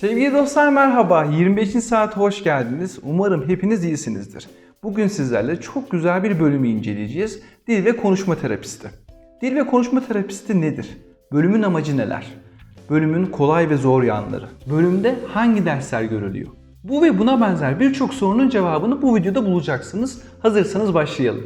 Sevgili dostlar merhaba. 25. saat hoş geldiniz. Umarım hepiniz iyisinizdir. Bugün sizlerle çok güzel bir bölümü inceleyeceğiz. Dil ve konuşma terapisti. Dil ve konuşma terapisti nedir? Bölümün amacı neler? Bölümün kolay ve zor yanları. Bölümde hangi dersler görülüyor? Bu ve buna benzer birçok sorunun cevabını bu videoda bulacaksınız. Hazırsanız başlayalım.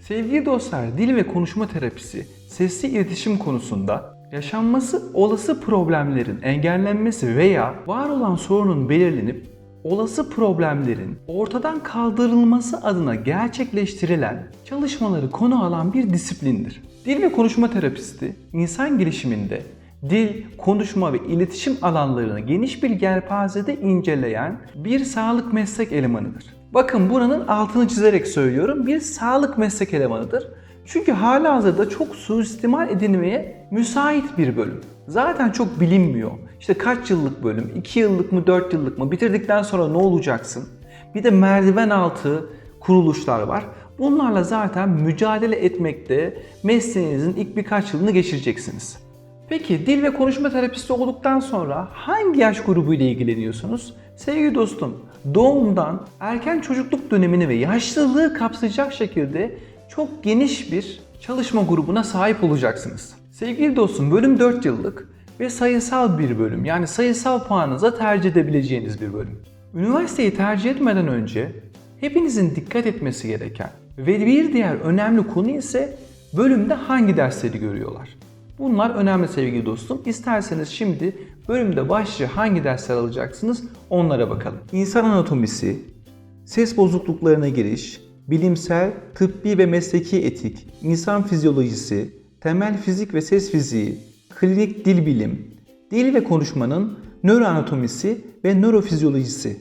Sevgili dostlar, dil ve konuşma terapisi sesli iletişim konusunda yaşanması olası problemlerin engellenmesi veya var olan sorunun belirlenip olası problemlerin ortadan kaldırılması adına gerçekleştirilen çalışmaları konu alan bir disiplindir. Dil ve konuşma terapisti insan gelişiminde dil, konuşma ve iletişim alanlarını geniş bir yelpazede inceleyen bir sağlık meslek elemanıdır. Bakın buranın altını çizerek söylüyorum bir sağlık meslek elemanıdır. Çünkü hala hazırda çok suistimal edilmeye müsait bir bölüm. Zaten çok bilinmiyor. İşte kaç yıllık bölüm, 2 yıllık mı, 4 yıllık mı, bitirdikten sonra ne olacaksın? Bir de merdiven altı kuruluşlar var. Bunlarla zaten mücadele etmekte mesleğinizin ilk birkaç yılını geçireceksiniz. Peki dil ve konuşma terapisti olduktan sonra hangi yaş grubu ile ilgileniyorsunuz? Sevgili dostum, doğumdan erken çocukluk dönemini ve yaşlılığı kapsayacak şekilde çok geniş bir çalışma grubuna sahip olacaksınız. Sevgili dostum, bölüm 4 yıllık ve sayısal bir bölüm. Yani sayısal puanınıza tercih edebileceğiniz bir bölüm. Üniversiteyi tercih etmeden önce hepinizin dikkat etmesi gereken ve bir diğer önemli konu ise bölümde hangi dersleri görüyorlar. Bunlar önemli sevgili dostum. İsterseniz şimdi bölümde başlıca hangi dersler alacaksınız onlara bakalım. İnsan anatomisi, ses bozukluklarına giriş, bilimsel, tıbbi ve mesleki etik, insan fizyolojisi, temel fizik ve ses fiziği, klinik dil bilim, dil ve konuşmanın nöroanatomisi ve nörofizyolojisi,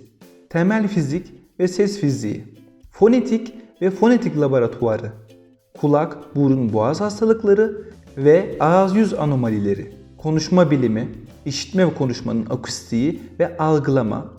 temel fizik ve ses fiziği, fonetik ve fonetik laboratuvarı, kulak, burun, boğaz hastalıkları ve ağız yüz anomalileri, konuşma bilimi, işitme ve konuşmanın akustiği ve algılama,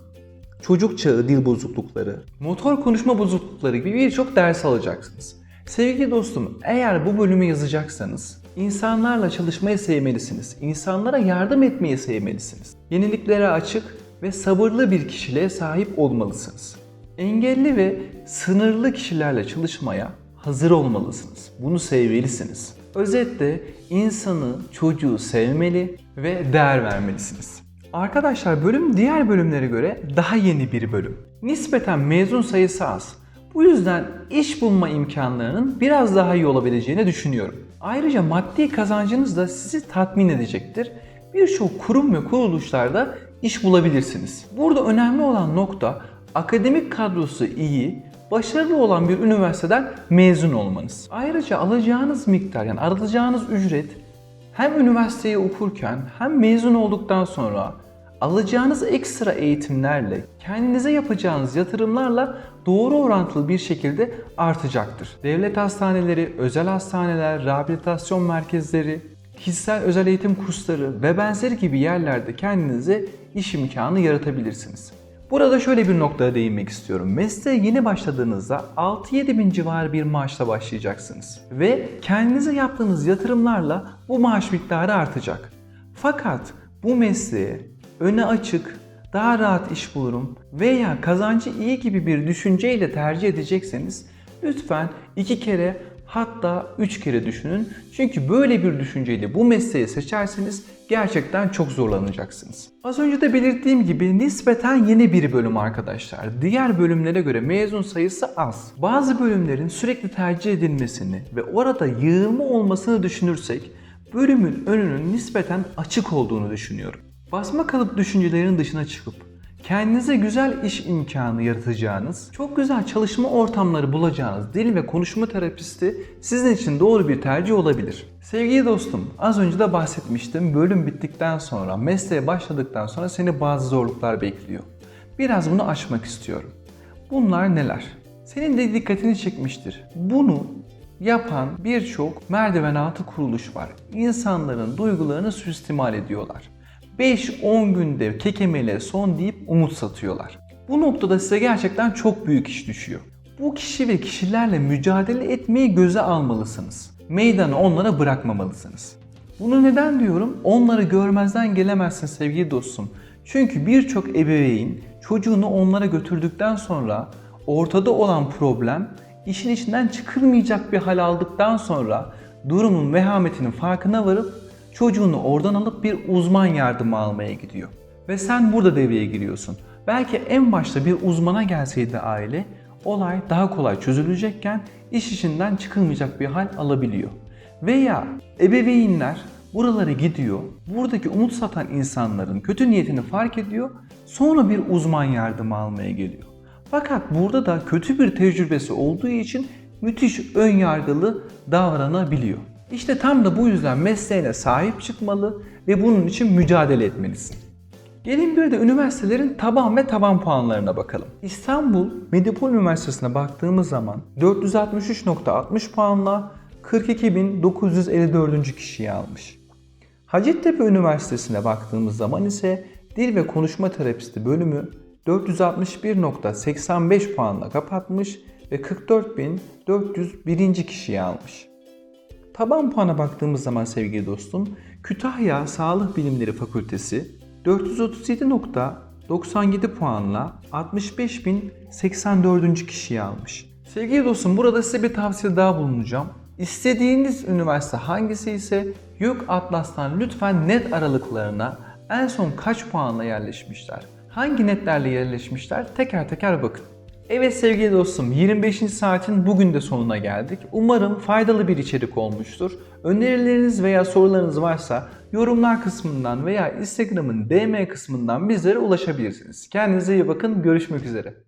çocuk çağı dil bozuklukları, motor konuşma bozuklukları gibi birçok ders alacaksınız. Sevgili dostum, eğer bu bölümü yazacaksanız insanlarla çalışmayı sevmelisiniz. İnsanlara yardım etmeyi sevmelisiniz. Yeniliklere açık ve sabırlı bir kişiliğe sahip olmalısınız. Engelli ve sınırlı kişilerle çalışmaya hazır olmalısınız. Bunu sevmelisiniz. Özetle insanı, çocuğu sevmeli ve değer vermelisiniz. Arkadaşlar bölüm diğer bölümlere göre daha yeni bir bölüm. Nispeten mezun sayısı az. Bu yüzden iş bulma imkanlarının biraz daha iyi olabileceğini düşünüyorum. Ayrıca maddi kazancınız da sizi tatmin edecektir. Birçok kurum ve kuruluşlarda iş bulabilirsiniz. Burada önemli olan nokta akademik kadrosu iyi, başarılı olan bir üniversiteden mezun olmanız. Ayrıca alacağınız miktar yani alacağınız ücret hem üniversiteyi okurken hem mezun olduktan sonra alacağınız ekstra eğitimlerle, kendinize yapacağınız yatırımlarla doğru orantılı bir şekilde artacaktır. Devlet hastaneleri, özel hastaneler, rehabilitasyon merkezleri, kişisel özel eğitim kursları ve benzeri gibi yerlerde kendinize iş imkanı yaratabilirsiniz. Burada şöyle bir noktaya değinmek istiyorum. Mesleğe yeni başladığınızda 6-7 bin civarı bir maaşla başlayacaksınız. Ve kendinize yaptığınız yatırımlarla bu maaş miktarı artacak. Fakat bu mesleğe öne açık, daha rahat iş bulurum veya kazancı iyi gibi bir düşünceyle tercih edecekseniz lütfen iki kere hatta üç kere düşünün. Çünkü böyle bir düşünceyle bu mesleği seçerseniz gerçekten çok zorlanacaksınız. Az önce de belirttiğim gibi nispeten yeni bir bölüm arkadaşlar. Diğer bölümlere göre mezun sayısı az. Bazı bölümlerin sürekli tercih edilmesini ve orada yığılma olmasını düşünürsek bölümün önünün nispeten açık olduğunu düşünüyorum. Basma kalıp düşüncelerin dışına çıkıp kendinize güzel iş imkanı yaratacağınız, çok güzel çalışma ortamları bulacağınız dil ve konuşma terapisti sizin için doğru bir tercih olabilir. Sevgili dostum, az önce de bahsetmiştim. Bölüm bittikten sonra, mesleğe başladıktan sonra seni bazı zorluklar bekliyor. Biraz bunu aşmak istiyorum. Bunlar neler? Senin de dikkatini çekmiştir. Bunu yapan birçok merdiven altı kuruluş var. İnsanların duygularını suistimal ediyorlar. 5-10 günde kekemele son deyip umut satıyorlar. Bu noktada size gerçekten çok büyük iş düşüyor. Bu kişi ve kişilerle mücadele etmeyi göze almalısınız. meydanı onlara bırakmamalısınız. Bunu neden diyorum? Onları görmezden gelemezsin sevgili dostum. Çünkü birçok ebeveyn çocuğunu onlara götürdükten sonra ortada olan problem işin içinden çıkılmayacak bir hal aldıktan sonra durumun vehametinin farkına varıp çocuğunu oradan alıp bir uzman yardımı almaya gidiyor. Ve sen burada devreye giriyorsun. Belki en başta bir uzmana gelseydi aile olay daha kolay çözülecekken iş işinden çıkılmayacak bir hal alabiliyor. Veya ebeveynler buralara gidiyor, buradaki umut satan insanların kötü niyetini fark ediyor, sonra bir uzman yardımı almaya geliyor. Fakat burada da kötü bir tecrübesi olduğu için müthiş ön yargılı davranabiliyor. İşte tam da bu yüzden mesleğine sahip çıkmalı ve bunun için mücadele etmelisin. Gelin bir de üniversitelerin taban ve taban puanlarına bakalım. İstanbul Medipol Üniversitesi'ne baktığımız zaman 463.60 puanla 42.954. kişiyi almış. Hacettepe Üniversitesi'ne baktığımız zaman ise Dil ve Konuşma Terapisti bölümü 461.85 puanla kapatmış ve 44.401. kişiyi almış. Taban puana baktığımız zaman sevgili dostum, Kütahya Sağlık Bilimleri Fakültesi 437.97 puanla 65.084. kişiyi almış. Sevgili dostum burada size bir tavsiye daha bulunacağım. İstediğiniz üniversite hangisi ise YÖK Atlas'tan lütfen net aralıklarına en son kaç puanla yerleşmişler, hangi netlerle yerleşmişler teker teker bakın. Evet sevgili dostum 25. saatin bugün de sonuna geldik. Umarım faydalı bir içerik olmuştur. Önerileriniz veya sorularınız varsa yorumlar kısmından veya Instagram'ın DM kısmından bizlere ulaşabilirsiniz. Kendinize iyi bakın. Görüşmek üzere.